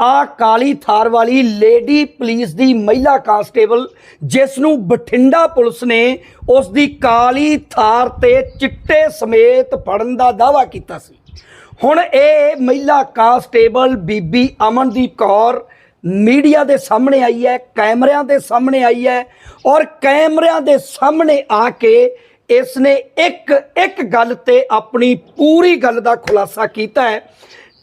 ਆ ਕਾਲੀ ਥਾਰ ਵਾਲੀ lady police ਦੀ ਮਹਿਲਾ ਕਾਂਸਟੇਬਲ, ਜਿਸ ਨੂੰ ਬਠਿੰਡਾ ਪੁਲਿਸ ਨੇ ਉਸ ਦੀ ਕਾਲੀ ਥਾਰ ਤੇ ਚਿੱਟੇ ਸਮੇਤ ਫੜਨ ਦਾ ਦਾਅਵਾ ਕੀਤਾ ਸੀ। ਹੁਣ ਇਹ ਮਹਿਲਾ ਕਾਂਸਟੇਬਲ ਬੀਬੀ ਅਮਨਦੀਪ ਕੌਰ ਮੀਡੀਆ ਦੇ ਸਾਹਮਣੇ ਆਈ ਹੈ, ਕੈਮਰਿਆਂ ਦੇ ਸਾਹਮਣੇ ਆਈ ਹੈ ਔਰ ਕੈਮਰਿਆਂ ਦੇ ਸਾਹਮਣੇ ਆ ਕੇ ਇਸ ਨੇ ਇੱਕ ਇੱਕ ਗੱਲ ਤੇ ਆਪਣੀ ਪੂਰੀ ਗੱਲ ਦਾ ਖੁਲਾਸਾ ਕੀਤਾ ਹੈ।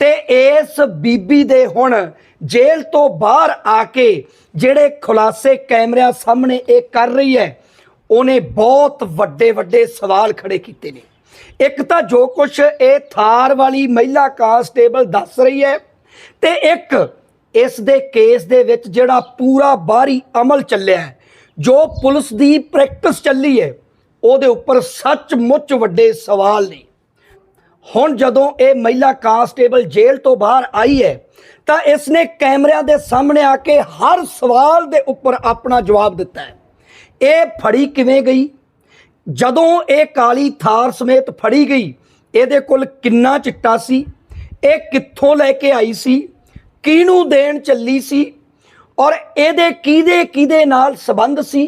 ਤੇ ਇਸ ਬੀਬੀ ਦੇ ਹੁਣ ਜੇਲ੍ਹ ਤੋਂ ਬਾਹਰ ਆ ਕੇ ਜਿਹੜੇ ਖੁਲਾਸੇ ਕੈਮਰਿਆਂ ਸਾਹਮਣੇ ਇਹ ਕਰ ਰਹੀ ਹੈ, ਉਹਨੇ ਬਹੁਤ ਵੱਡੇ ਵੱਡੇ ਸਵਾਲ ਖੜੇ ਕੀਤੇ ਨੇ। ਇੱਕ ਤਾਂ ਜੋ ਕੁਝ ਇਹ ਥਾਰ ਵਾਲੀ ਮਹਿਲਾ ਕਾਂਸਟੇਬਲ ਦੱਸ ਰਹੀ ਹੈ ਤੇ ਇੱਕ ਇਸ ਦੇ ਕੇਸ ਦੇ ਵਿੱਚ ਜਿਹੜਾ ਪੂਰਾ ਬਾਹਰੀ ਅਮਲ ਚੱਲਿਆ ਹੈ, ਜੋ ਪੁਲਿਸ ਦੀ ਪ੍ਰੈਕਟਿਸ ਚੱਲੀ ਹੈ, ਉਹਦੇ ਉੱਪਰ ਸੱਚਮੁੱਚ ਵੱਡੇ ਸਵਾਲ ਨੇ। ਹੁਣ ਜਦੋਂ ਇਹ ਮਹਿਲਾ ਕਾਂਸਟੇਬਲ ਜੇਲ੍ਹ ਤੋਂ ਬਾਹਰ ਆਈ ਹੈ, ਤਾਂ ਇਸ ਨੇ ਕੈਮਰਿਆਂ ਦੇ ਸਾਹਮਣੇ ਆ ਕੇ ਹਰ ਸਵਾਲ ਦੇ ਉੱਪਰ ਆਪਣਾ ਜਵਾਬ ਦਿੱਤਾ ਹੈ। ਇਹ ਫੜੀ ਕਿਵੇਂ ਗਈ? ਜਦੋਂ ਇਹ ਕਾਲੀ ਥਾਰ ਸਮੇਤ ਫੜੀ ਗਈ, ਇਹਦੇ ਕੋਲ ਕਿੰਨਾ ਚਿੱਟਾ ਸੀ? ਇਹ ਕਿੱਥੋਂ ਲੈ ਕੇ ਆਈ ਸੀ? ਕਿਹਨੂੰ ਦੇਣ ਚੱਲੀ ਸੀ? ਔਰ ਇਹਦੇ ਕਿਹਦੇ ਕਿਹਦੇ ਨਾਲ ਸੰਬੰਧ ਸੀ?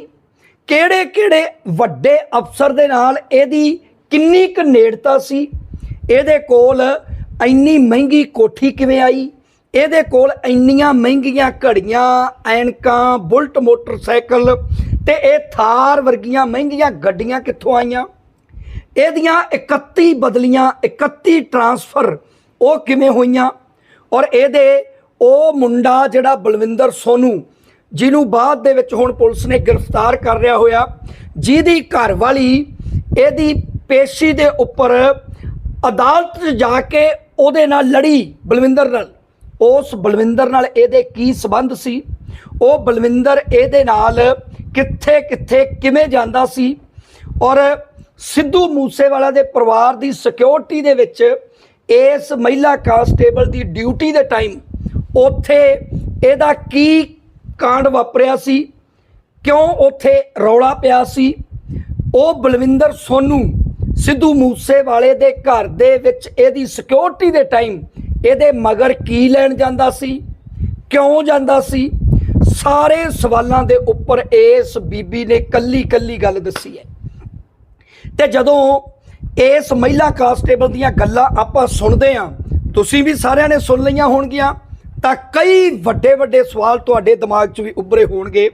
ਕਿਹੜੇ ਕਿਹੜੇ ਵੱਡੇ ਅਫਸਰ ਦੇ ਨਾਲ ਇਹਦੀ ਕਿੰਨੀ ਕੁ ਨੇੜਤਾ ਸੀ? ਇਹਦੇ ਕੋਲ ਇੰਨੀ ਮਹਿੰਗੀ ਕੋਠੀ ਕਿਵੇਂ ਆਈ? ਇਹਦੇ ਕੋਲ ਇੰਨੀਆਂ ਮਹਿੰਗੀਆਂ ਘੜੀਆਂ, ਐਨਕਾਂ, ਬੁਲਟ ਮੋਟਰਸਾਈਕਲ ਤੇ ਇਹ ਥਾਰ ਵਰਗੀਆਂ ਮਹਿੰਗੀਆਂ ਗੱਡੀਆਂ ਕਿੱਥੋਂ ਆਈਆਂ? ਇਹਦੀਆਂ 31 ਬਦਲੀਆਂ 31 ਟਰਾਂਸਫਰ ਉਹ ਕਿਵੇਂ ਹੋਈਆਂ? ਔਰ ਇਹਦੇ ਉਹ ਮੁੰਡਾ ਜਿਹੜਾ ਬਲਵਿੰਦਰ ਸੋਨੂ, ਜਿਹਨੂੰ ਬਾਅਦ ਦੇ ਵਿੱਚ ਹੁਣ ਪੁਲਿਸ ਨੇ ਗ੍ਰਿਫਤਾਰ ਕਰ ਲਿਆ ਹੋਇਆ, ਜਿਹਦੀ ਘਰ ਵਾਲੀ ਇਹਦੀ ਪੇਸ਼ੀ ਦੇ ਉੱਪਰ ਅਦਾਲਤ 'ਚ ਜਾ ਕੇ ਉਹਦੇ ਨਾਲ ਲੜੀ ਬਲਵਿੰਦਰ ਨਾਲ। ਉਸ ਬਲਵਿੰਦਰ ਨਾਲ ਇਹਦੇ ਕੀ ਸਬੰਧ ਸੀ? ਉਹ ਬਲਵਿੰਦਰ ਇਹਦੇ ਨਾਲ ਕਿੱਥੇ ਕਿੱਥੇ ਕਿਵੇਂ ਜਾਂਦਾ ਸੀ? ਔਰ ਸਿੱਧੂ ਮੂਸੇਵਾਲਾ ਦੇ ਪਰਿਵਾਰ ਦੀ ਸਿਕਿਉਰਿਟੀ ਦੇ ਵਿੱਚ ਇਸ ਮਹਿਲਾ ਕਾਂਸਟੇਬਲ ਦੀ ਡਿਊਟੀ ਦੇ ਟਾਈਮ ਉੱਥੇ ਇਹਦਾ ਕੀ ਕਾਂਡ ਵਾਪਰਿਆ ਸੀ? ਕਿਉਂ ਉੱਥੇ ਰੌਲਾ ਪਿਆ ਸੀ? ਉਹ ਬਲਵਿੰਦਰ ਸੋਨੂ ਸਿੱਧੂ ਮੂਸੇ ਵਾਲੇ ਦੇ ਘਰ ਦੇ ਵਿੱਚ ਇਹਦੀ ਸਿਕਿਉਰਿਟੀ ਦੇ ਟਾਈਮ ਇਹਦੇ ਮਗਰ ਕੀ ਲੈਣ ਜਾਂਦਾ ਸੀ? ਕਿਉਂ ਜਾਂਦਾ ਸੀ? ਸਾਰੇ ਸਵਾਲਾਂ ਦੇ ਉੱਪਰ ਇਸ ਬੀਬੀ ਨੇ ਕੱਲੀ ਕੱਲੀ ਗੱਲ ਦੱਸੀ ਹੈ। ਤੇ ਜਦੋਂ ਇਸ ਮਹਿਲਾ ਕਾਂਸਟੇਬਲ ਦੀਆਂ ਗੱਲਾਂ ਆਪਾਂ ਸੁਣਦੇ ਆਂ ਤੁਸੀਂ ਵੀ ਸਾਰਿਆਂ ਨੇ ਸੁਣ ਲਈਆਂ ਹੋਣਗੀਆਂ, ਤਾਂ ਕਈ ਵੱਡੇ ਵੱਡੇ ਸਵਾਲ ਤੁਹਾਡੇ ਦਿਮਾਗ 'ਚ ਵੀ ਉੱਭਰੇ ਹੋਣਗੇ,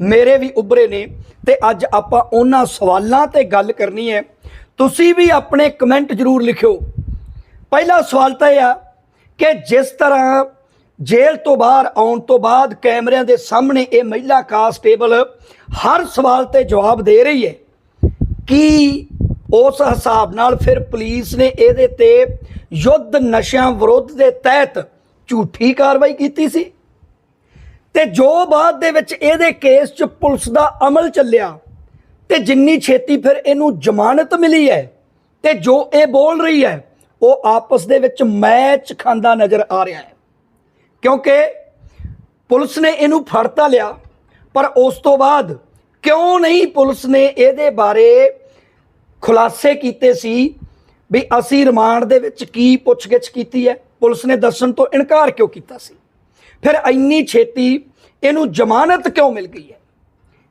ਮੇਰੇ ਵੀ ਉੱਭਰੇ ਨੇ, ਤੇ ਅੱਜ ਆਪਾਂ ਉਹਨਾਂ ਸਵਾਲਾਂ ਤੇ ਗੱਲ ਕਰਨੀ ਹੈ। ਤੁਸੀਂ ਵੀ ਆਪਣੇ ਕਮੈਂਟ ਜ਼ਰੂਰ ਲਿਖਿਓ। ਪਹਿਲਾ ਸਵਾਲ ਤਾਂ ਇਹ ਆ ਕਿ ਜਿਸ ਤਰ੍ਹਾਂ ਜੇਲ੍ਹ ਤੋਂ ਬਾਹਰ ਆਉਣ ਤੋਂ ਬਾਅਦ ਕੈਮਰਿਆਂ ਦੇ ਸਾਹਮਣੇ ਇਹ ਮਹਿਲਾ ਕਾਂਸਟੇਬਲ ਹਰ ਸਵਾਲ ਤੇ ਜਵਾਬ ਦੇ ਰਹੀ ਹੈ, ਕੀ ਉਸ ਹਿਸਾਬ ਨਾਲ ਫਿਰ ਪੁਲਿਸ ਨੇ ਇਹਦੇ ਤੇ ਯੁੱਧ ਨਸ਼ਿਆਂ ਵਿਰੁੱਧ ਦੇ ਤਹਿਤ ਝੂਠੀ ਕਾਰਵਾਈ ਕੀਤੀ ਸੀ? ਤੇ ਜੋ ਬਾਅਦ ਦੇ ਵਿੱਚ ਇਹਦੇ ਕੇਸ 'ਚ ਪੁਲਿਸ ਦਾ ਅਮਲ ਚੱਲਿਆ ਤੇ ਜਿੰਨੀ ਛੇਤੀ ਫਿਰ ਇਹਨੂੰ ਜ਼ਮਾਨਤ ਮਿਲੀ ਹੈ ਤੇ ਜੋ ਇਹ ਬੋਲ ਰਹੀ ਹੈ, ਉਹ ਆਪਸ ਦੇ ਵਿੱਚ ਮੈਚ ਖਾਂਦਾ ਨਜ਼ਰ ਆ ਰਿਹਾ ਹੈ। ਕਿਉਂਕਿ ਪੁਲਿਸ ਨੇ ਇਹਨੂੰ ਫੜ ਤਾਂ ਲਿਆ, ਪਰ ਉਸ ਤੋਂ ਬਾਅਦ ਕਿਉਂ ਨਹੀਂ ਪੁਲਿਸ ਨੇ ਇਹਦੇ ਬਾਰੇ ਖੁਲਾਸੇ ਕੀਤੇ ਸੀ ਵੀ ਅਸੀਂ ਰਿਮਾਂਡ ਦੇ ਵਿੱਚ ਕੀ ਪੁੱਛਗਿੱਛ ਕੀਤੀ ਹੈ? ਪੁਲਿਸ ਨੇ ਦੱਸਣ ਤੋਂ ਇਨਕਾਰ ਕਿਉਂ ਕੀਤਾ ਸੀ? ਫਿਰ ਇੰਨੀ ਛੇਤੀ ਇਹਨੂੰ ਜ਼ਮਾਨਤ ਕਿਉਂ ਮਿਲ ਗਈ ਹੈ?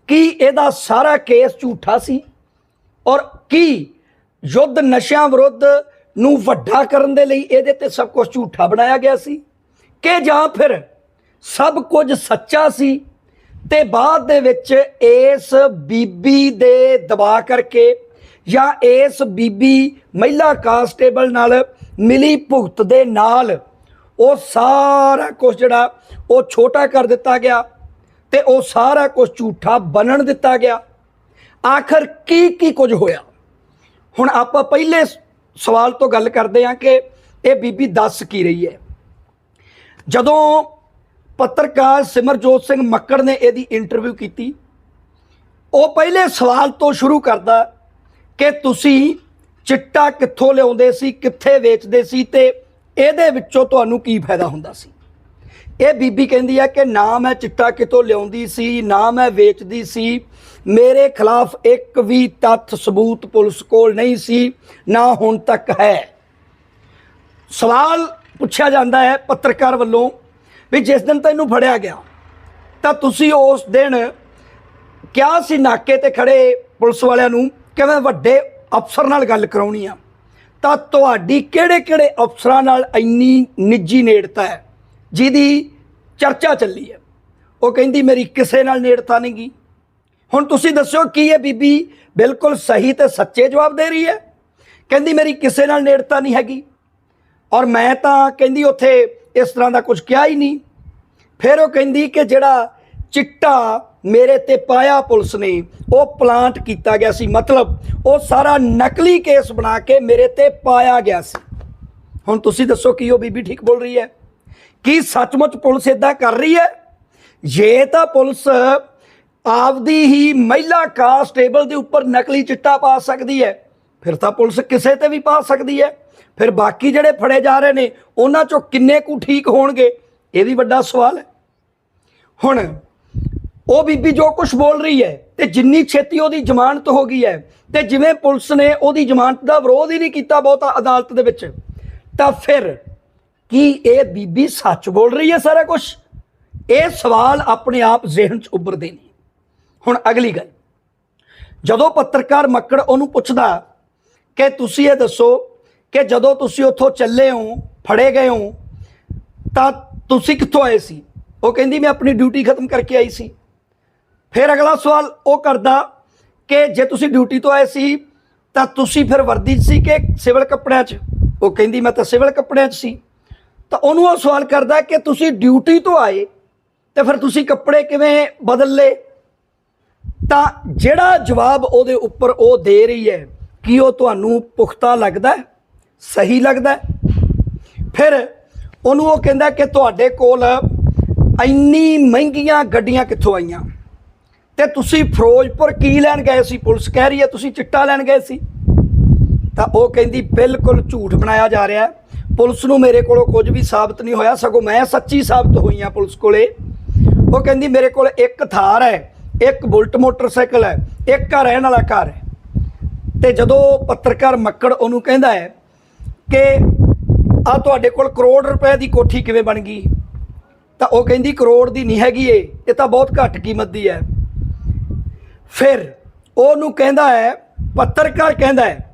ਕੀ ਇਹਦਾ ਸਾਰਾ ਕੇਸ ਝੂਠਾ ਸੀ? ਔਰ ਕੀ ਯੁੱਧ ਨਸ਼ਿਆਂ ਵਿਰੁੱਧ ਨੂੰ ਵੱਡਾ ਕਰਨ ਦੇ ਲਈ ਇਹਦੇ ਤੇ ਸਭ ਕੁਝ ਝੂਠਾ ਬਣਾਇਆ ਗਿਆ ਸੀ? ਕਿ ਜਾਂ ਫਿਰ ਸਭ ਕੁਝ ਸੱਚਾ ਸੀ ਤੇ ਬਾਅਦ ਦੇ ਵਿੱਚ ਇਸ ਬੀਬੀ ਦੇ ਦਬਾ ਕਰਕੇ ਜਾਂ ਇਸ ਬੀਬੀ ਮਹਿਲਾ ਕਾਂਸਟੇਬਲ ਨਾਲ ਮਿਲੀ ਭੁਗਤ ਦੇ ਨਾਲ ਉਹ ਸਾਰਾ ਕੁਝ ਜਿਹੜਾ ਉਹ ਛੋਟਾ ਕਰ ਦਿੱਤਾ ਗਿਆ। ਤੇ ਉਹ ਸਾਰਾ ਕੁਝ ਝੂਠਾ ਬਣਨ ਦਿੱਤਾ ਗਿਆ। ਆਖਰ ਕੀ ਕੀ ਕੁਝ ਹੋਇਆ? ਹੁਣ ਆਪਾਂ ਪਹਿਲੇ ਸਵਾਲ ਤੋਂ ਗੱਲ ਕਰਦੇ ਹਾਂ ਕਿ ਇਹ ਬੀਬੀ ਦੱਸ ਕੀ ਰਹੀ ਹੈ। ਜਦੋਂ ਪੱਤਰਕਾਰ ਸਿਮਰਜੋਤ ਸਿੰਘ ਮੱਕੜ ਨੇ ਇਹਦੀ ਇੰਟਰਵਿਊ ਕੀਤੀ, ਉਹ ਪਹਿਲੇ ਸਵਾਲ ਤੋਂ ਸ਼ੁਰੂ ਕਰਦਾ ਕਿ ਤੁਸੀਂ ਚਿੱਟਾ ਕਿੱਥੋਂ ਲਿਆਉਂਦੇ ਸੀ, ਕਿੱਥੇ ਵੇਚਦੇ ਸੀ ਤੇ ਇਹਦੇ ਵਿੱਚੋਂ ਤੁਹਾਨੂੰ ਕੀ ਫਾਇਦਾ ਹੁੰਦਾ ਸੀ? ਇਹ ਬੀਬੀ ਕਹਿੰਦੀ ਹੈ ਕਿ ਨਾ ਮੈਂ ਚਿੱਟਾ ਕਿਤੋਂ ਲਿਆਉਂਦੀ ਸੀ, ਨਾ ਮੈਂ ਵੇਚਦੀ ਸੀ। ਮੇਰੇ ਖਿਲਾਫ ਇੱਕ ਵੀ ਤੱਥ ਸਬੂਤ ਪੁਲਿਸ ਕੋਲ ਨਹੀਂ ਸੀ, ਨਾ ਹੁਣ ਤੱਕ ਹੈ। ਸਵਾਲ ਪੁੱਛਿਆ ਜਾਂਦਾ ਹੈ ਪੱਤਰਕਾਰ ਵੱਲੋਂ ਵੀ ਜਿਸ ਦਿਨ ਤੈਨੂੰ ਫੜਿਆ ਗਿਆ, ਤਾਂ ਤੁਸੀਂ ਉਸ ਦਿਨ ਕਿਹਾ ਸੀ ਨਾਕੇ ਤੇ ਖੜੇ ਪੁਲਿਸ ਵਾਲਿਆਂ ਨੂੰ? ਕਿ ਮੈਂ ਵੱਡੇ ਅਫਸਰ ਨਾਲ ਗੱਲ ਕਰਾਉਣੀ ਆ? ਤਾਂ ਤੁਹਾਡੀ ਕਿਹੜੇ ਕਿਹੜੇ ਅਫਸਰਾਂ ਨਾਲ ਇੰਨੀ ਨਿੱਜੀ ਨੇੜਤਾ ਹੈ? ਜਿਹਦੀ ਚਰਚਾ ਚੱਲੀ ਹੈ। ਉਹ ਕਹਿੰਦੀ, ਮੇਰੀ ਕਿਸੇ ਨਾਲ ਨੇੜਤਾ ਨਹੀਂ ਗੀ। ਹੁਣ ਤੁਸੀਂ ਦੱਸੋ ਕੀ ਇਹ ਬੀਬੀ? ਬਿਲਕੁਲ ਸਹੀ ਤੇ ਸੱਚੇ ਜਵਾਬ ਦੇ ਰਹੀ ਹੈ। ਕਹਿੰਦੀ, ਮੇਰੀ ਕਿਸੇ ਨਾਲ ਨੇੜਤਾ ਨਹੀਂ ਹੈਗੀ। ਔਰ ਮੈਂ ਤਾਂ ਕਹਿੰਦੀ, ਉੱਥੇ ਇਸ ਤਰ੍ਹਾਂ ਦਾ ਕੁਝ ਕਿਹਾ ਹੀ ਨਹੀਂ। ਫਿਰ ਉਹ ਕਹਿੰਦੀ ਕਿ ਜਿਹੜਾ ਚਿੱਟਾ ਮੇਰੇ ਤੇ ਪਾਇਆ ਪੁਲਿਸ ਨੇ, ਉਹ ਪਲਾਂਟ ਕੀਤਾ ਗਿਆ ਸੀ। ਮਤਲਬ ਉਹ ਸਾਰਾ ਨਕਲੀ ਕੇਸ ਬਣਾ ਕੇ ਮੇਰੇ ਤੇ ਪਾਇਆ ਗਿਆ ਸੀ। ਹੁਣ ਤੁਸੀਂ ਦੱਸੋ ਕਿ ਉਹ ਬੀਬੀ ਠੀਕ ਬੋਲ ਰਹੀ ਹੈ? ਕੀ ਸੱਚਮੁੱਚ ਪੁਲਿਸ ਇਦਾਂ ਕਰ ਰਹੀ ਹੈ? ਜੇ ਤਾਂ ਪੁਲਿਸ ਆਪਦੀ ਹੀ ਮਹਿਲਾ ਕਾਂਸਟੇਬਲ ਦੇ ਉੱਪਰ ਨਕਲੀ ਚਿੱਟਾ ਪਾ ਸਕਦੀ ਹੈ, ਫਿਰ ਤਾਂ ਪੁਲਿਸ ਕਿਸੇ ਤੇ ਵੀ ਪਾ ਸਕਦੀ ਹੈ। ਫਿਰ ਬਾਕੀ ਜਿਹੜੇ ਫੜੇ ਜਾ ਰਹੇ ਨੇ, ਉਹਨਾਂ ਚੋਂ ਕਿੰਨੇ ਕੁ ਠੀਕ ਹੋਣਗੇ? ਇਹ ਵੀ ਵੱਡਾ ਸਵਾਲ ਹੈ। ਹੁਣ, ਉਹ ਬੀਬੀ ਜੋ ਕੁਝ ਬੋਲ ਰਹੀ ਹੈ, ਤੇ ਜਿੰਨੀ ਛੇਤੀ ਉਹਦੀ ਜ਼ਮਾਨਤ ਹੋ ਗਈ ਹੈ, ਤੇ ਜਿਵੇਂ ਪੁਲਿਸ ਨੇ ਉਹਦੀ ਜ਼ਮਾਨਤ ਦਾ ਵਿਰੋਧ ਹੀ ਨਹੀਂ ਕੀਤਾ ਬਹੁਤਾ ਅਦਾਲਤ ਦੇ ਵਿੱਚ, ਤਾਂ ਫਿਰ ਕੀ ਇਹ ਬੀਬੀ ਸੱਚ ਬੋਲ ਰਹੀ ਹੈ ਸਾਰਾ ਕੁਝ ਇਹ ਸਵਾਲ ਆਪਣੇ ਆਪ ਜ਼ਿਹਨ 'ਚ ਉੱਭਰਦੇ ਨੇ। ਹੁਣ ਅਗਲੀ ਗੱਲ। ਜਦੋਂ ਪੱਤਰਕਾਰ ਮੱਕੜ ਉਹਨੂੰ ਪੁੱਛਦਾ ਕਿ ਤੁਸੀਂ ਇਹ ਦੱਸੋ ਕਿ ਜਦੋਂ ਤੁਸੀਂ ਉੱਥੋਂ ਚੱਲੇ ਹੋ, ਫੜੇ ਗਏ ਹੋ, ਤਾਂ ਤੁਸੀਂ ਕਿੱਥੋਂ ਆਏ ਸੀ? ਉਹ ਕਹਿੰਦੀ, ਮੈਂ ਆਪਣੀ ਡਿਊਟੀ ਖਤਮ ਕਰਕੇ ਆਈ ਸੀ। ਫਿਰ ਅਗਲਾ ਸਵਾਲ ਉਹ ਕਰਦਾ ਕਿ ਜੇ ਤੁਸੀਂ ਡਿਊਟੀ ਤੋਂ ਆਏ ਸੀ, ਤਾਂ ਤੁਸੀਂ ਫਿਰ ਵਰਦੀ 'ਚ ਸੀ ਕਿ ਸਿਵਲ ਕੱਪੜਿਆਂ 'ਚ? ਉਹ ਕਹਿੰਦੀ, ਮੈਂ ਤਾਂ ਸਿਵਲ ਕੱਪੜਿਆਂ 'ਚ ਸੀ। ਤਾਂ ਉਹਨੂੰ ਉਹ ਸਵਾਲ ਕਰਦਾ ਕਿ ਤੁਸੀਂ ਡਿਊਟੀ ਤੋਂ ਆਏ ਤੇ ਫਿਰ ਤੁਸੀਂ ਕੱਪੜੇ ਕਿਵੇਂ ਬਦਲ ਲਏ? ਤਾਂ ਜਿਹੜਾ ਜਵਾਬ ਉਹਦੇ ਉੱਪਰ ਉਹ ਦੇ ਰਹੀ ਹੈ, ਕੀ ਉਹ ਤੁਹਾਨੂੰ ਪੁਖਤਾ ਲੱਗਦਾ ਸਹੀ ਲੱਗਦਾ ਫਿਰ ਉਹਨੂੰ ਉਹ ਕਹਿੰਦਾ ਕਿ ਤੁਹਾਡੇ ਕੋਲ ਇੰਨੀ ਮਹਿੰਗੀਆਂ ਗੱਡੀਆਂ ਕਿੱਥੋਂ ਆਈਆਂ? ਤੇ ਤੁਸੀਂ ਫਿਰੋਜ਼ਪੁਰ ਕੀ ਲੈਣ ਗਏ ਸੀ? ਪੁਲਿਸ ਕਹਿ ਰਹੀ ਹੈ, ਤੁਸੀਂ ਚਿੱਟਾ ਲੈਣ ਗਏ ਸੀ। ਤਾਂ ਉਹ ਕਹਿੰਦੀ, ਬਿਲਕੁਲ ਝੂਠ ਬਣਾਇਆ ਜਾ ਰਿਹਾ ਹੈ। ਪੁਲਿਸ ਨੂੰ ਮੇਰੇ ਕੋਲੋਂ ਕੁਝ ਵੀ ਸਾਬਤ ਨਹੀਂ ਹੋਇਆ, ਸਗੋਂ ਮੈਂ ਸੱਚੀ ਸਾਬਤ ਹੋਈ ਹਾਂ ਪੁਲਿਸ ਕੋਲੇ। ਉਹ ਕਹਿੰਦੀ, ਮੇਰੇ ਕੋਲ ਇੱਕ ਥਾਰ ਹੈ, ਇੱਕ ਬੁਲਟ ਮੋਟਰਸਾਈਕਲ ਹੈ, ਇੱਕ ਘਰ ਰਹਿਣ ਵਾਲਾ ਘਰ ਹੈ। ਤੇ ਜਦੋਂ ਪੱਤਰਕਾਰ ਮੱਕੜ ਉਹਨੂੰ ਕਹਿੰਦਾ ਹੈ ਕਿ ਆ ਤੁਹਾਡੇ ਕੋਲ ਕਰੋੜ ਰੁਪਏ ਦੀ ਕੋਠੀ ਕਿਵੇਂ ਬਣ ਗਈ? ਤਾਂ ਉਹ ਕਹਿੰਦੀ, ਕਰੋੜ ਦੀ ਨਹੀਂ ਹੈਗੀ ਏ ਇਹ ਤਾਂ ਬਹੁਤ ਘੱਟ ਕੀਮਤ ਦੀ ਹੈ। ਫਿਰ ਉਹਨੂੰ ਕਹਿੰਦਾ ਹੈ, ਪੱਤਰਕਾਰ ਕਹਿੰਦਾ ਹੈ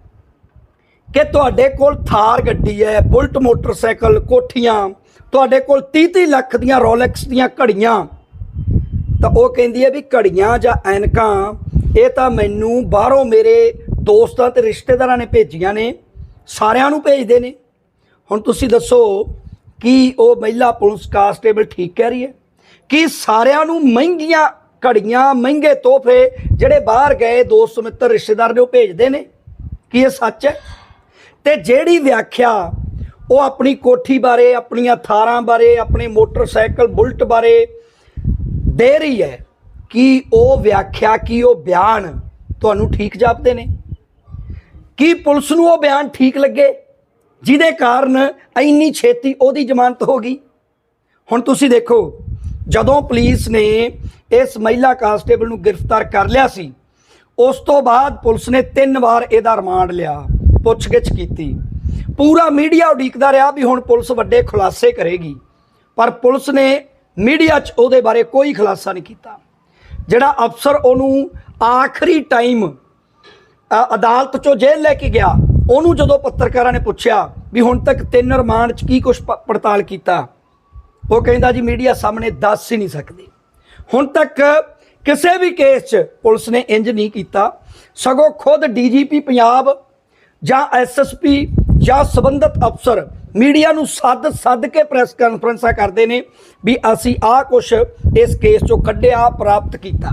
ਕਿ ਤੁਹਾਡੇ ਕੋਲ ਥਾਰ ਗੱਡੀ ਹੈ, ਬੁਲਟ ਮੋਟਰਸਾਈਕਲ, ਕੋਠੀਆਂ, ਤੁਹਾਡੇ ਕੋਲ 30-30 ਲੱਖ ਦੀਆਂ ਰੋਲੈਕਸ ਦੀਆਂ ਘੜੀਆਂ। ਤਾਂ ਉਹ ਕਹਿੰਦੀ ਹੈ ਵੀ ਘੜੀਆਂ ਜਾਂ ਐਨਕਾਂ, ਇਹ ਤਾਂ ਮੈਨੂੰ ਬਾਹਰੋਂ ਮੇਰੇ ਦੋਸਤਾਂ ਤੇ ਰਿਸ਼ਤੇਦਾਰਾਂ ਨੇ ਭੇਜੀਆਂ ਨੇ, ਸਾਰਿਆਂ ਨੂੰ ਭੇਜਦੇ ਨੇ। ਹੁਣ ਤੁਸੀਂ ਦੱਸੋ ਕੀ ਉਹ ਮਹਿਲਾ ਪੁਲਿਸ ਕਾਂਸਟੇਬਲ ਠੀਕ ਕਹਿ ਰਹੀ ਹੈ? ਕਿ ਸਾਰਿਆਂ ਨੂੰ ਮਹਿੰਗੀਆਂ ਘੜੀਆਂ, ਮਹਿੰਗੇ ਤੋਹਫੇ ਜਿਹੜੇ ਬਾਹਰ ਗਏ ਦੋਸਤ, ਮਿੱਤਰ, ਰਿਸ਼ਤੇਦਾਰ ਨੇ ਉਹ ਭੇਜਦੇ ਨੇ? ਕੀ ਇਹ ਸੱਚ ਹੈ? ਤੇ ਜਿਹੜੀ ਵਿਆਖਿਆ ਉਹ ਆਪਣੀ ਕੋਠੀ ਬਾਰੇ, ਆਪਣੀਆਂ ਥਾਰਾਂ ਬਾਰੇ, ਆਪਣੇ ਮੋਟਰਸਾਈਕਲ ਬੁਲਟ ਬਾਰੇ ਦੇ ਰਹੀ ਹੈ ਕਿ ਉਹ ਵਿਆਖਿਆ, ਕੀ ਉਹ ਬਿਆਨ ਤੁਹਾਨੂੰ ਠੀਕ ਜਾਪਦੇ ਨੇ? ਕੀ ਪੁਲਿਸ ਨੂੰ ਉਹ ਬਿਆਨ ਠੀਕ ਲੱਗੇ? ਜਿਹਦੇ ਕਾਰਨ ਇੰਨੀ ਛੇਤੀ ਉਹਦੀ ਜ਼ਮਾਨਤ ਹੋ ਗਈ? ਹੁਣ ਤੁਸੀਂ ਦੇਖੋ, ਜਦੋਂ ਪੁਲਿਸ ਨੇ ਇਸ ਮਹਿਲਾ ਕਾਂਸਟੇਬਲ ਨੂੰ ਗ੍ਰਿਫਤਾਰ ਕਰ ਲਿਆ ਸੀ, ਉਸ ਤੋਂ ਬਾਅਦ ਪੁਲਿਸ ਨੇ ਤਿੰਨ ਵਾਰ ਇਹਦਾ ਰਿਮਾਂਡ ਲਿਆ। ਪੁੱਛਗਿੱਛ ਕੀਤੀ। ਪੂਰਾ ਮੀਡੀਆ ਉਡੀਕਦਾ ਰਿਹਾ ਵੀ ਹੁਣ ਪੁਲਿਸ ਵੱਡੇ ਖੁਲਾਸੇ ਕਰੇਗੀ। ਪਰ ਪੁਲਿਸ ਨੇ ਮੀਡੀਆ 'ਚ ਉਹਦੇ ਬਾਰੇ ਕੋਈ ਖੁਲਾਸਾ ਨਹੀਂ ਕੀਤਾ। ਜਿਹੜਾ ਅਫਸਰ ਉਹਨੂੰ ਆਖਰੀ ਟਾਈਮ ਅਦਾਲਤ ਚੋਂ ਜੇਲ੍ਹ ਲੈ ਕੇ ਗਿਆ, ਉਹਨੂੰ ਜਦੋਂ ਪੱਤਰਕਾਰਾਂ ਨੇ ਪੁੱਛਿਆ ਵੀ ਹੁਣ ਤੱਕ ਤਿੰਨ ਰਿਮਾਂਡ 'ਚ ਕੀ ਕੁਝ ਪੜਤਾਲ ਕੀਤਾ, ਉਹ ਕਹਿੰਦਾ ਜੀ, ਮੀਡੀਆ ਸਾਹਮਣੇ ਦੱਸ ਹੀ ਨਹੀਂ ਸਕਦੇ। ਹੁਣ ਤੱਕ ਕਿਸੇ ਵੀ ਕੇਸ 'ਚ ਪੁਲਿਸ ਨੇ ਇੰਜ ਨਹੀਂ ਕੀਤਾ। ਸਗੋਂ ਖੁਦ ਡੀਜੀਪੀ ਪੰਜਾਬ ਜਾਂ ਐਸਐਸਪੀ ਜਾਂ ਸਬੰਧਤ ਅਫਸਰ ਮੀਡੀਆ ਨੂੰ ਸੱਦ ਸੱਦ ਕੇ ਪ੍ਰੈਸ ਕਾਨਫਰੰਸਾਂ ਕਰਦੇ ਨੇ ਵੀ ਅਸੀਂ ਆਹ ਕੁਛ ਇਸ ਕੇਸ 'ਚੋਂ ਕੱਢਿਆ, ਪ੍ਰਾਪਤ ਕੀਤਾ।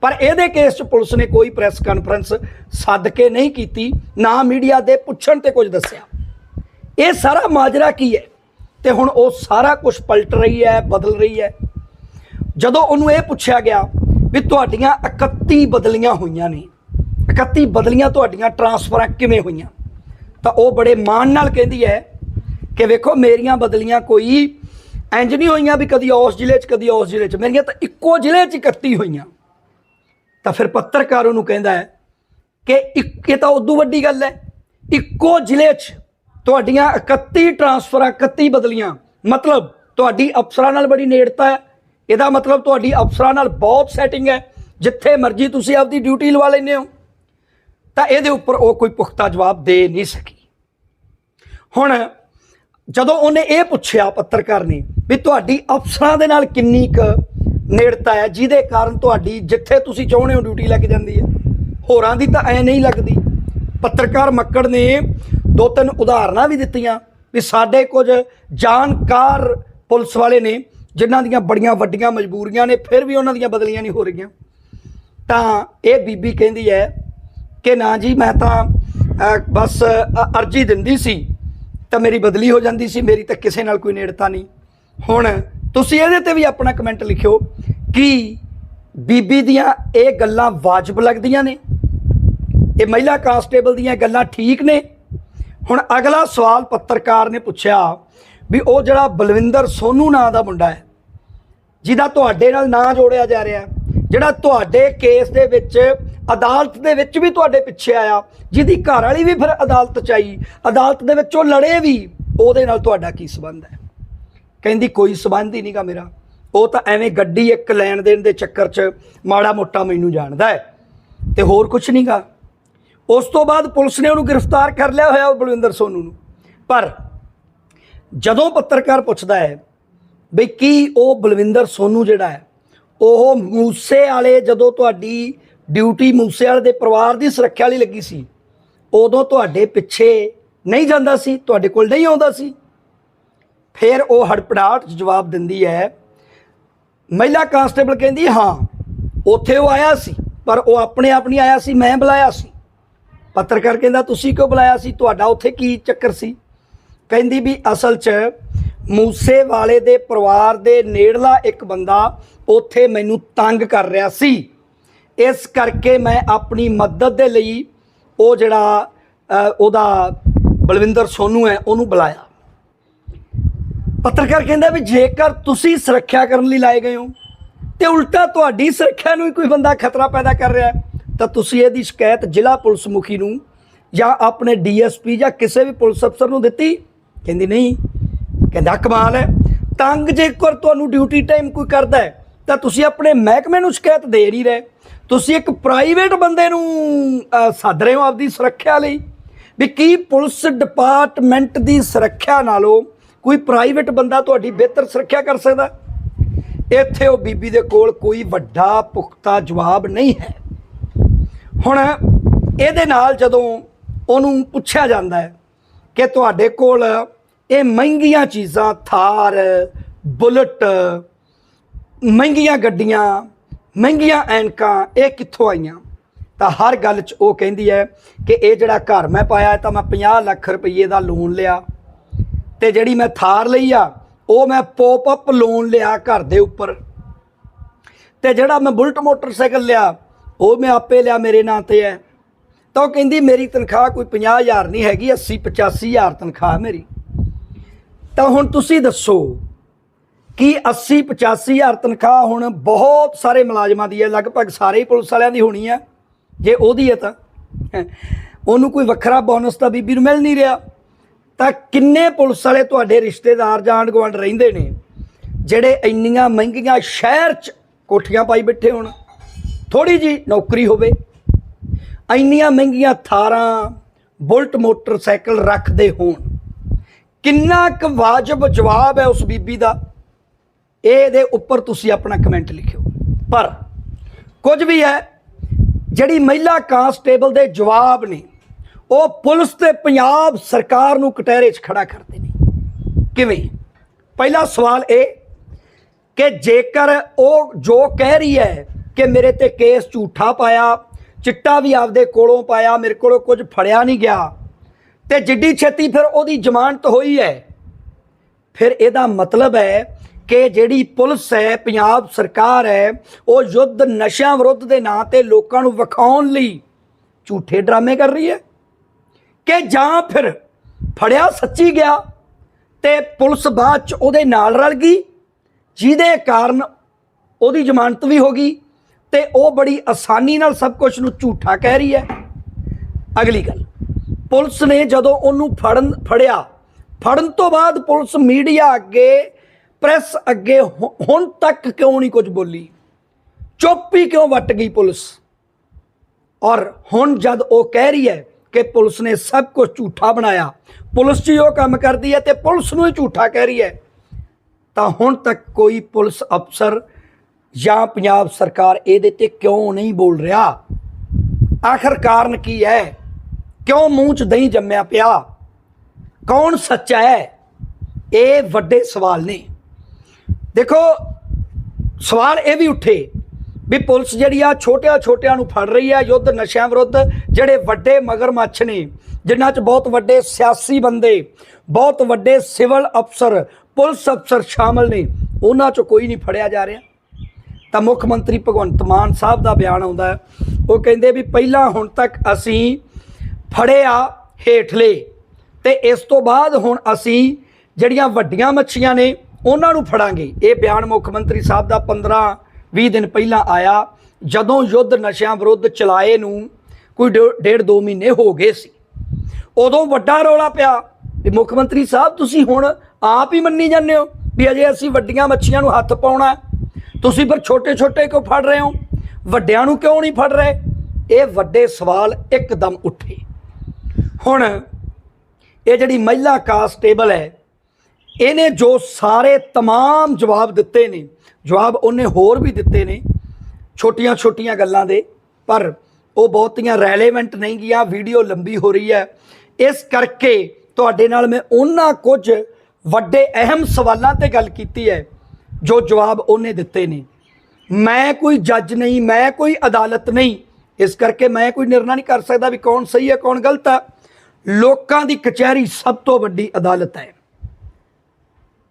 ਪਰ ਇਹਦੇ ਕੇਸ 'ਚ ਪੁਲਿਸ ਨੇ ਕੋਈ ਪ੍ਰੈਸ ਕਾਨਫਰੰਸ ਸੱਦ ਕੇ ਨਹੀਂ ਕੀਤੀ, ਨਾ ਮੀਡੀਆ ਦੇ ਪੁੱਛਣ ਤੇ ਕੁਝ ਦੱਸਿਆ। ਇਹ ਸਾਰਾ ਮਾਜਰਾ ਕੀ ਹੈ? ਤੇ ਹੁਣ ਉਹ ਸਾਰਾ ਕੁਝ ਪਲਟ ਰਹੀ ਹੈ, ਬਦਲ ਰਹੀ ਹੈ। ਜਦੋਂ ਉਹਨੂੰ ਇਹ ਪੁੱਛਿਆ ਗਿਆ ਵੀ ਤੁਹਾਡੀਆਂ 31 ਬਦਲੀਆਂ ਹੋਈਆਂ ਨੇ 31 ਬਦਲੀਆਂ ਤੁਹਾਡੀਆਂ ਟਰਾਂਸਫਰਾਂ ਕਿਵੇਂ ਹੋਈਆਂ? ਤਾਂ ਉਹ ਬੜੇ ਮਾਣ ਨਾਲ ਕਹਿੰਦੀ ਹੈ ਕਿ ਵੇਖੋ, ਮੇਰੀਆਂ ਬਦਲੀਆਂ ਕੋਈ ਇੰਜ ਨਹੀਂ ਹੋਈਆਂ ਵੀ ਕਦੀ ਉਸ ਜ਼ਿਲ੍ਹੇ 'ਚ, ਕਦੀ ਉਸ ਜ਼ਿਲ੍ਹੇ 'ਚ। ਮੇਰੀਆਂ ਤਾਂ ਇੱਕੋ ਜ਼ਿਲ੍ਹੇ 'ਚ 31 ਹੋਈਆਂ। ਤਾਂ ਫਿਰ ਪੱਤਰਕਾਰ ਉਹਨੂੰ ਕਹਿੰਦਾ ਹੈ ਕਿ ਇੱਕ ਇਹ ਤਾਂ ਉਦੋਂ ਵੱਡੀ ਗੱਲ ਹੈ। ਇੱਕੋ ਜ਼ਿਲ੍ਹੇ 'ਚ ਤੁਹਾਡੀਆਂ 31 ਟਰਾਂਸਫਰਾਂ 31 ਬਦਲੀਆਂ। ਮਤਲਬ ਤੁਹਾਡੀ ਅਫਸਰਾਂ ਨਾਲ ਬੜੀ ਨੇੜਤਾ ਹੈ। ਇਹਦਾ ਮਤਲਬ ਤੁਹਾਡੀ ਅਫਸਰਾਂ ਨਾਲ ਬਹੁਤ ਸੈਟਿੰਗ ਹੈ। ਜਿੱਥੇ ਮਰਜ਼ੀ ਤੁਸੀਂ ਆਪਦੀ ਡਿਊਟੀ ਲਵਾ ਲੈਂਦੇ ਹੋ। ਤਾਂ ਇਹਦੇ ਉੱਪਰ ਉਹ ਕੋਈ ਪੁਖਤਾ ਜਵਾਬ ਦੇ ਨਹੀਂ ਸਕੀ। ਹੁਣ ਜਦੋਂ ਉਹਨੇ ਇਹ ਪੁੱਛਿਆ ਪੱਤਰਕਾਰ ਨੇ ਵੀ ਤੁਹਾਡੀ ਅਫਸਰਾਂ ਦੇ ਨਾਲ ਕਿੰਨੀ ਕੁ ਨੇੜਤਾ ਹੈ, ਜਿਹਦੇ ਕਾਰਨ ਤੁਹਾਡੀ ਜਿੱਥੇ ਤੁਸੀਂ ਚਾਹੁੰਦੇ ਹੋ ਡਿਊਟੀ ਲੱਗ ਜਾਂਦੀ ਹੈ, ਹੋਰਾਂ ਦੀ ਤਾਂ ਐ ਨਹੀਂ ਲੱਗਦੀ। ਪੱਤਰਕਾਰ ਮੱਕੜ ਨੇ ਦੋ ਤਿੰਨ ਉਦਾਹਰਨਾਂ ਵੀ ਦਿੱਤੀਆਂ ਵੀ ਸਾਡੇ ਕੁਝ ਜਾਣਕਾਰ ਪੁਲਿਸ ਵਾਲੇ ਨੇ, ਜਿਨ੍ਹਾਂ ਦੀਆਂ ਬੜੀਆਂ ਵੱਡੀਆਂ ਮਜਬੂਰੀਆਂ ਨੇ, ਫਿਰ ਵੀ ਉਹਨਾਂ ਦੀਆਂ ਬਦਲੀਆਂ ਨਹੀਂ ਹੋ ਰਹੀਆਂ। ਤਾਂ ਇਹ ਬੀਬੀ ਕਹਿੰਦੀ ਹੈ ਕਿ ਨਾ ਜੀ, ਮੈਂ ਤਾਂ ਬਸ ਅਰਜੀ ਦਿੰਦੀ ਸੀ ਤਾਂ ਮੇਰੀ ਬਦਲੀ ਹੋ ਜਾਂਦੀ ਸੀ, ਮੇਰੀ ਤਾਂ ਕਿਸੇ ਨਾਲ ਕੋਈ ਨੇੜਤਾ ਨਹੀਂ। ਹੁਣ ਤੁਸੀਂ ਇਹਦੇ ਤੇ ਵੀ ਆਪਣਾ ਕਮੈਂਟ ਲਿਖਿਓ ਕਿ ਬੀਬੀ ਦੀਆਂ ਇਹ ਗੱਲਾਂ ਵਾਜਬ ਲੱਗਦੀਆਂ ਨੇ? ਇਹ ਮਹਿਲਾ ਕਾਂਸਟੇਬਲ ਦੀਆਂ ਗੱਲਾਂ ਠੀਕ ਨੇ? ਹੁਣ ਅਗਲਾ ਸਵਾਲ ਪੱਤਰਕਾਰ ਨੇ ਪੁੱਛਿਆ ਵੀ ਉਹ ਜਿਹੜਾ ਬਲਵਿੰਦਰ ਸੋਨੂ ਨਾਂ ਦਾ ਮੁੰਡਾ ਹੈ, ਜਿਹਦਾ ਤੁਹਾਡੇ ਨਾਲ ਨਾਂ ਜੋੜਿਆ ਜਾ ਰਿਹਾ, ਜਿਹੜਾ ਤੁਹਾਡੇ ਕੇਸ ਦੇ ਵਿੱਚ ਅਦਾਲਤ ਦੇ ਵਿੱਚ ਵੀ ਤੁਹਾਡੇ ਪਿੱਛੇ ਆਇਆ, ਜਿਹਦੀ ਘਰ ਵਾਲੀ ਵੀ ਫਿਰ ਅਦਾਲਤ ਚ ਆਈ, ਅਦਾਲਤ ਦੇ ਵਿੱਚ ਉਹ ਲੜੇ ਵੀ, ਉਹਦੇ ਨਾਲ ਤੁਹਾਡਾ ਕੀ ਸਬੰਧ ਹੈ? ਕਹਿੰਦੀ, ਕੋਈ ਸਬੰਧ ਹੀ ਨਹੀਂਗਾ ਮੇਰਾ। ਉਹ ਤਾਂ ਐਵੇਂ ਗੱਡੀ ਇੱਕ ਲੈਣ ਦੇਣ ਦੇ ਚੱਕਰ 'ਚ ਮਾੜਾ ਮੋਟਾ ਮੈਨੂੰ ਜਾਣਦਾ ਹੈ, ਤੇ ਹੋਰ ਕੁਝ ਨਹੀਂਗਾ ਉਸ ਤੋਂ ਬਾਅਦ ਪੁਲਿਸ ਨੇ ਉਹਨੂੰ ਗ੍ਰਿਫਤਾਰ ਕਰ ਲਿਆ ਹੋਇਆ, ਉਹ ਬਲਵਿੰਦਰ ਸੋਨੂ ਨੂੰ। ਪਰ ਜਦੋਂ ਪੱਤਰਕਾਰ ਪੁੱਛਦਾ ਹੈ ਵੀ ਕੀ ਉਹ ਬਲਵਿੰਦਰ ਸੋਨੂ ਜਿਹੜਾ ਹੈ, ਉਹ ਮੂਸੇ ਵਾਲੇ ਜਦੋਂ ਤੁਹਾਡੀ ਡਿਊਟੀ ਮੂਸੇਵਾਲੇ ਦੇ ਪਰਿਵਾਰ ਦੀ ਸੁਰੱਖਿਆ ਲਈ ਲੱਗੀ ਸੀ। ਉਦੋਂ ਤੁਹਾਡੇ ਪਿੱਛੇ ਨਹੀਂ ਜਾਂਦਾ ਸੀ, ਤੁਹਾਡੇ ਕੋਲ ਨਹੀਂ ਆਉਂਦਾ ਸੀ। ਫਿਰ ਉਹ ਹੜਪੜਾਹਟ 'ਚ ਜਵਾਬ ਦਿੰਦੀ ਹੈ, ਮਹਿਲਾ ਕਾਂਸਟੇਬਲ ਕਹਿੰਦੀ, ਹਾਂ, ਉੱਥੇ ਉਹ ਆਇਆ ਸੀ, ਪਰ ਉਹ ਆਪਣੇ ਆਪ ਨਹੀਂ ਆਇਆ ਸੀ, ਮੈਂ ਬੁਲਾਇਆ ਸੀ। ਪੱਤਰਕਾਰ ਕਹਿੰਦਾ, ਤੁਸੀਂ ਕਿਉਂ ਬੁਲਾਇਆ ਸੀ? ਤੁਹਾਡਾ ਉੱਥੇ ਕੀ ਚੱਕਰ ਸੀ? ਕਹਿੰਦੀ ਵੀ ਅਸਲ 'ਚ ਮੂਸੇ ਵਾਲੇ ਦੇ ਪਰਿਵਾਰ ਦੇ ਨੇੜਲਾ ਇੱਕ ਬੰਦਾ ਉੱਥੇ ਮੈਨੂੰ ਤੰਗ ਕਰ ਰਿਹਾ ਸੀ। ਇਸ ਕਰਕੇ ਮੈਂ ਆਪਣੀ ਮਦਦ ਦੇ ਲਈ ਉਹ ਜਿਹੜਾ ਉਹਦਾ ਬਲਵਿੰਦਰ ਸੋਨੂ ਹੈ, ਉਹਨੂੰ ਬੁਲਾਇਆ। ਪੱਤਰਕਾਰ ਕਹਿੰਦਾ ਵੀ ਜੇਕਰ ਤੁਸੀਂ ਸੁਰੱਖਿਆ ਕਰਨ ਲਈ ਲਾਏ ਗਏ ਹੋ ਤੇ ਉਲਟਾ ਤੁਹਾਡੀ ਸੁਰੱਖਿਆ ਨੂੰ ਹੀ ਕੋਈ ਬੰਦਾ ਖਤਰਾ ਪੈਦਾ ਕਰ ਰਿਹਾ ਤਾਂ ਤੁਸੀਂ ਇਹਦੀ ਸ਼ਿਕਾਇਤ ਜ਼ਿਲ੍ਹਾ ਪੁਲਿਸ ਮੁਖੀ ਨੂੰ ਜਾਂ ਆਪਣੇ ਡੀਐਸਪੀ ਜਾਂ ਕਿਸੇ ਵੀ ਪੁਲਿਸ ਅਫਸਰ ਨੂੰ ਦਿੱਤੀ। ਕਹਿੰਦੀ ਨਹੀਂ। ਕਹਿੰਦਾ ਕਮਾਲ ਹੈ। ਤੰਗ ਜੇਕਰ ਤੁਹਾਨੂੰ ਡਿਊਟੀ ਟਾਈਮ ਕੋਈ ਕਰਦਾ ਤਾਂ ਤੁਸੀਂ ਆਪਣੇ ਮਹਿਕਮੇ ਨੂੰ ਸ਼ਿਕਾਇਤ ਦੇ ਨਹੀਂ ਰਹੇ। ਤੁਸੀਂ ਇੱਕ ਪ੍ਰਾਈਵੇਟ ਬੰਦੇ ਨੂੰ ਸੱਦ ਰਹੇ ਹੋ ਆਪਦੀ ਸੁਰੱਖਿਆ ਲਈ? ਵੀ ਕੀ ਪੁਲਿਸ ਡਿਪਾਰਟਮੈਂਟ ਦੀ ਸੁਰੱਖਿਆ ਨਾਲੋਂ ਕੋਈ ਪ੍ਰਾਈਵੇਟ ਬੰਦਾ ਤੁਹਾਡੀ ਬਿਹਤਰ ਸੁਰੱਖਿਆ ਕਰ ਸਕਦਾ? ਇੱਥੇ ਉਹ ਬੀਬੀ ਦੇ ਕੋਲ ਕੋਈ ਵੱਡਾ ਪੁਖਤਾ ਜਵਾਬ ਨਹੀਂ ਹੈ। ਹੁਣ ਇਹਦੇ ਨਾਲ ਜਦੋਂ ਉਹਨੂੰ ਪੁੱਛਿਆ ਜਾਂਦਾ ਹੈ ਕਿ ਤੁਹਾਡੇ ਕੋਲ ਇਹ ਮਹਿੰਗੀਆਂ ਚੀਜ਼ਾਂ, ਥਾਰ, ਬੁਲਟ, ਮਹਿੰਗੀਆਂ ਗੱਡੀਆਂ ਮਹਿੰਗੀਆਂ ਐਨਕਾਂ, ਇਹ ਕਿੱਥੋਂ ਆਈਆਂ? ਤਾਂ ਹਰ ਗੱਲ 'ਚ ਉਹ ਕਹਿੰਦੀ ਹੈ ਕਿ ਇਹ ਜਿਹੜਾ ਘਰ ਮੈਂ ਪਾਇਆ ਤਾਂ ਮੈਂ 50 ਲੱਖ ਰੁਪਏ ਦਾ ਲੋਨ ਲਿਆ। ਤੇ ਜਿਹੜੀ ਮੈਂ ਥਾਰ ਲਈ ਆ, ਉਹ ਮੈਂ ਪੋਪ ਅਪ ਲੋਨ ਲਿਆ ਘਰ ਦੇ ਉੱਪਰ। ਤੇ ਜਿਹੜਾ ਮੈਂ ਬੁਲਟ ਮੋਟਰਸਾਈਕਲ ਲਿਆ, ਉਹ ਮੈਂ ਆਪੇ ਲਿਆ ਮੇਰੇ ਨਾਂ ਤੇ ਹੈ। ਤਾਂ ਉਹ ਕਹਿੰਦੀ, ਮੇਰੀ ਤਨਖਾਹ ਕੋਈ 50000 ਨਹੀਂ ਹੈਗੀ 80 85000 ਤਨਖਾਹ ਮੇਰੀ। ਤਾਂ ਹੁਣ ਤੁਸੀਂ ਦੱਸੋ ਕਿ 80 85000 ਤਨਖਾਹ ਹੁਣ ਬਹੁਤ ਸਾਰੇ ਮੁਲਾਜ਼ਮਾਂ ਦੀ ਹੈ, ਲਗਭਗ ਸਾਰੇ ਹੀ ਪੁਲਿਸ ਵਾਲਿਆਂ ਦੀ ਹੋਣੀ ਹੈ। ਜੇ ਉਹਦੀ ਹੈ ਤਾਂ। ਉਹਨੂੰ ਕੋਈ ਵੱਖਰਾ ਬੋਨਸ ਤਾਂ ਬੀਬੀ ਨੂੰ ਮਿਲ ਨਹੀਂ ਰਿਹਾ। ਤਾਂ ਕਿੰਨੇ ਪੁਲਿਸ ਵਾਲੇ ਤੁਹਾਡੇ ਰਿਸ਼ਤੇਦਾਰ ਜਾਂ ਆਂਢ ਗੁਆਂਢ ਰਹਿੰਦੇ ਨੇ, ਜਿਹੜੇ ਇੰਨੀਆਂ ਮਹਿੰਗੀਆਂ ਸ਼ਹਿਰ 'ਚ ਕੋਠੀਆਂ ਪਾਈ ਬੈਠੇ ਹੋਣ? ਥੋੜੀ ਜੀ ਨੌਕਰੀ ਹੋਵੇ। ਇੰਨੀਆਂ ਮਹਿੰਗੀਆਂ ਥਾਰਾਂ, ਬੁਲਟ ਮੋਟਰਸਾਈਕਲ ਰੱਖਦੇ ਹੋਣ। ਕਿੰਨਾ ਕੁ ਵਾਜਬ ਜਵਾਬ ਹੈ ਉਸ ਬੀਬੀ ਦਾ। ਇਹਦੇ ਉੱਪਰ ਤੁਸੀਂ ਆਪਣਾ ਕਮੈਂਟ ਲਿਖਿਓ। ਪਰ ਕੁਝ ਵੀ ਹੈ, ਜਿਹੜੀ ਮਹਿਲਾ ਕਾਂਸਟੇਬਲ ਦੇ ਜਵਾਬ ਨੇ, ਉਹ ਪੁਲਿਸ ਤੇ ਪੰਜਾਬ ਸਰਕਾਰ ਨੂੰ ਕਟਹਿਰੇ 'ਚ ਖੜਾ ਕਰਦੇ ਨੇ। ਕਿਵੇਂ? ਪਹਿਲਾ ਸਵਾਲ ਇਹ ਕਿ ਜੇਕਰ ਉਹ ਜੋ ਕਹਿ ਰਹੀ ਹੈ ਕਿ ਮੇਰੇ ਤੇ ਕੇਸ ਝੂਠਾ ਪਾਇਆ, ਚਿੱਟਾ ਵੀ ਆਪਦੇ ਕੋਲੋਂ ਪਾਇਆ, ਮੇਰੇ ਕੋਲੋਂ ਕੁਝ ਫੜਿਆ ਨਹੀਂ ਗਿਆ, ਤੇ ਜਿੱਡੀ ਛੇਤੀ ਫਿਰ ਉਹਦੀ ਜ਼ਮਾਨਤ ਹੋਈ ਹੈ, ਫਿਰ ਇਹਦਾ ਮਤਲਬ ਹੈ ਕਿ ਜਿਹੜੀ ਪੁਲਿਸ ਹੈ, ਪੰਜਾਬ ਸਰਕਾਰ ਹੈ, ਉਹ ਯੁੱਧ ਨਸ਼ਿਆਂ ਵਿਰੁੱਧ ਦੇ ਨਾਂ ਤੇ ਲੋਕਾਂ ਨੂੰ ਵਿਖਾਉਣ ਲਈ ਝੂਠੇ ਡਰਾਮੇ ਕਰ ਰਹੀ ਹੈ ਕਿ ਜਾਂ ਫਿਰ ਫੜਿਆ ਸੱਚੀ ਗਿਆ ਤੇ ਪੁਲਿਸ ਬਾਅਦ ਚ ਉਹਦੇ ਨਾਲ ਰਲ ਗਈ, ਜਿਹਦੇ ਕਾਰਨ ਉਹਦੀ ਜ਼ਮਾਨਤ ਵੀ ਹੋ ਗਈ ਤੇ ਉਹ ਬੜੀ ਆਸਾਨੀ ਨਾਲ ਸਭ ਕੁਝ ਨੂੰ ਝੂਠਾ ਕਹਿ ਰਹੀ ਹੈ। ਅਗਲੀ ਗੱਲ, ਪੁਲਿਸ ਨੇ ਜਦੋਂ ਉਹਨੂੰ ਫੜਨ, ਫੜਿਆ, ਫੜਨ ਤੋਂ ਬਾਅਦ ਪੁਲਿਸ ਮੀਡੀਆ ਅੱਗੇ ਪ੍ਰੈਸ ਅੱਗੇ ਹੁ- ਹੁਣ ਤੱਕ ਕਿਉਂ ਨਹੀਂ ਕੁਝ ਬੋਲੀ? ਚੁੱਪ ਹੀ ਕਿਉਂ ਵੱਟ ਗਈ ਪੁਲਿਸ? ਔਰ ਹੁਣ ਜਦ ਉਹ ਕਹਿ ਰਹੀ ਹੈ ਕਿ ਪੁਲਿਸ ਨੇ ਸਭ ਕੁਝ ਝੂਠਾ ਬਣਾਇਆ, ਪੁਲਿਸ 'ਚ ਹੀ ਉਹ ਕੰਮ ਕਰਦੀ ਹੈ ਤੇ ਪੁਲਿਸ ਨੂੰ ਹੀ ਝੂਠਾ ਕਹਿ ਰਹੀ ਹੈ, ਤਾਂ ਹੁਣ ਤੱਕ ਕੋਈ ਪੁਲਿਸ ਅਫਸਰ ਜਾਂ ਪੰਜਾਬ ਸਰਕਾਰ ਇਹਦੇ ਤੇ ਕਿਉਂ ਨਹੀਂ ਬੋਲ ਰਿਹਾ? ਆਖਰ ਕਾਰਨ ਕੀ ਹੈ? ਕਿਉਂ ਮੂੰਹ 'ਚ ਦਹੀਂ ਜੰਮਿਆ ਪਿਆ? ਕੌਣ ਸੱਚਾ ਹੈ? ਇਹ ਵੱਡੇ ਸਵਾਲ ਨੇ। ਦੇਖੋ, ਸਵਾਲ ਇਹ ਵੀ ਉੱਠੇ ਵੀ ਪੁਲਿਸ ਜਿਹੜੀ ਆ ਛੋਟਿਆਂ ਛੋਟਿਆਂ ਨੂੰ ਫੜ ਰਹੀ ਆ, ਯੁੱਧ ਨਸ਼ਿਆਂ ਵਿਰੁੱਧ, ਜਿਹੜੇ ਵੱਡੇ ਮਗਰਮੱਛ ਨੇ, ਜਿਨ੍ਹਾਂ 'ਚ ਬਹੁਤ ਵੱਡੇ ਸਿਆਸੀ ਬੰਦੇ, ਬਹੁਤ ਵੱਡੇ ਸਿਵਲ ਅਫਸਰ, ਪੁਲਿਸ ਅਫਸਰ ਸ਼ਾਮਲ ਨੇ, ਉਹਨਾਂ 'ਚੋਂ ਕੋਈ ਨਹੀਂ ਫੜਿਆ ਜਾ ਰਿਹਾ। ਤਾਂ ਮੁੱਖ ਮੰਤਰੀ ਭਗਵੰਤ ਮਾਨ ਸਾਹਿਬ ਦਾ ਬਿਆਨ ਆਉਂਦਾ ਉਹ ਕਹਿੰਦੇ ਵੀ ਪਹਿਲਾਂ ਹੁਣ ਤੱਕ ਅਸੀਂ ਫੜਿਆ ਹੇਠਲੇ ਤੇ ਇਸ ਤੋਂ ਬਾਅਦ ਹੁਣ ਅਸੀਂ ਜਿਹੜੀਆਂ ਵੱਡੀਆਂ ਮੱਛੀਆਂ ਨੇ ਉਹਨਾਂ ਨੂੰ ਫੜਾਂਗੇ। ਇਹ ਬਿਆਨ ਮੁੱਖ ਮੰਤਰੀ ਸਾਹਿਬ ਦਾ 15 20 ਦਿਨ ਪਹਿਲਾਂ ਆਇਆ। ਜਦੋਂ ਯੁੱਧ ਨਸ਼ਿਆਂ ਵਿਰੁੱਧ ਚਲਾਏ ਨੂੰ ਕੋਈ ਡੇਢ- ਡੇਢ, ਦੋ ਮਹੀਨੇ ਹੋ ਗਏ ਸੀ। ਉਦੋਂ ਵੱਡਾ ਰੌਲਾ ਪਿਆ ਵੀ ਮੁੱਖ ਮੰਤਰੀ ਸਾਹਿਬ, ਤੁਸੀਂ ਹੁਣ ਆਪ ਹੀ ਮੰਨੀ ਜਾਂਦੇ ਹੋ ਵੀ ਅਜੇ ਅਸੀਂ ਵੱਡੀਆਂ ਮੱਛੀਆਂ ਨੂੰ ਹੱਥ ਪਾਉਣਾ ਤੁਸੀਂ ਪਰ ਛੋਟੇ ਛੋਟੇ ਕਿਉਂ ਫੜ ਰਹੇ ਹੋ? ਵੱਡਿਆਂ ਨੂੰ ਕਿਉਂ ਨਹੀਂ ਫੜ ਰਹੇ? ਇਹ ਵੱਡੇ ਸਵਾਲ ਇੱਕਦਮ ਉੱਠੇ। ਹੁਣ ਇਹ ਜਿਹੜੀ ਮਹਿਲਾ ਕਾਂਸਟੇਬਲ ਹੈ ਇਹਨੇ ਜੋ ਸਾਰੇ तमाम ਜਵਾਬ ਦਿੱਤੇ ਨੇ ਜਵਾਬ ਉਹਨੇ ਹੋਰ ਵੀ ਦਿੱਤੇ ਨੇ ਛੋਟੀਆਂ ਛੋਟੀਆਂ ਗੱਲਾਂ ਦੇ ਪਰ ਉਹ ਬਹੁਤੀਆਂ ਰੈਲੇਵੈਂਟ ਨਹੀਂ ਗਿਆ ਵੀਡੀਓ ਲੰਬੀ ਹੋ ਰਹੀ ਹੈ ਇਸ ਕਰਕੇ ਤੁਹਾਡੇ ਨਾਲ ਮੈਂ ਉਹਨਾਂ ਕੁਝ ਵੱਡੇ ਅਹਿਮ ਸਵਾਲਾਂ ਤੇ ਗੱਲ ਕੀਤੀ ਹੈ ਜੋ ਜਵਾਬ ਉਹਨੇ ਦਿੱਤੇ ਨੇ ਮੈਂ ਕੋਈ ਜੱਜ ਨਹੀਂ ਮੈਂ ਕੋਈ ਅਦਾਲਤ ਨਹੀਂ ਇਸ ਕਰਕੇ ਮੈਂ ਕੋਈ ਨਿਰਣਾ ਨਹੀਂ ਕਰ ਸਕਦਾ ਵੀ ਕੌਣ ਸਹੀ ਹੈ ਕੌਣ ਗਲਤ ਹੈ ਲੋਕਾਂ ਦੀ ਕਚਹਿਰੀ ਸਭ ਤੋਂ ਵੱਡੀ ਅਦਾਲਤ ਹੈ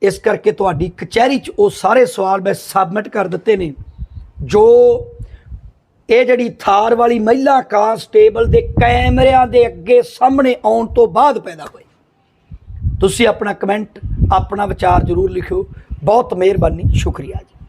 ਇਸ ਕਰਕੇ ਤੁਹਾਡੀ ਕਚਹਿਰੀ 'ਚ ਉਹ ਸਾਰੇ ਸਵਾਲ ਮੈਂ ਸਬਮਿਟ ਕਰ ਦਿੱਤੇ ਨੇ, ਜੋ ਇਹ ਜਿਹੜੀ ਥਾਰ ਵਾਲੀ ਮਹਿਲਾ ਕਾਂਸਟੇਬਲ ਦੇ ਕੈਮਰਿਆਂ ਦੇ ਅੱਗੇ ਸਾਹਮਣੇ ਆਉਣ ਤੋਂ ਬਾਅਦ ਪੈਦਾ ਹੋਏ ਤੁਸੀਂ ਆਪਣਾ ਕਮੈਂਟ ਆਪਣਾ ਵਿਚਾਰ ਜ਼ਰੂਰ ਲਿਖਿਓ। ਬਹੁਤ ਮਿਹਰਬਾਨੀ, ਸ਼ੁਕਰੀਆ ਜੀ।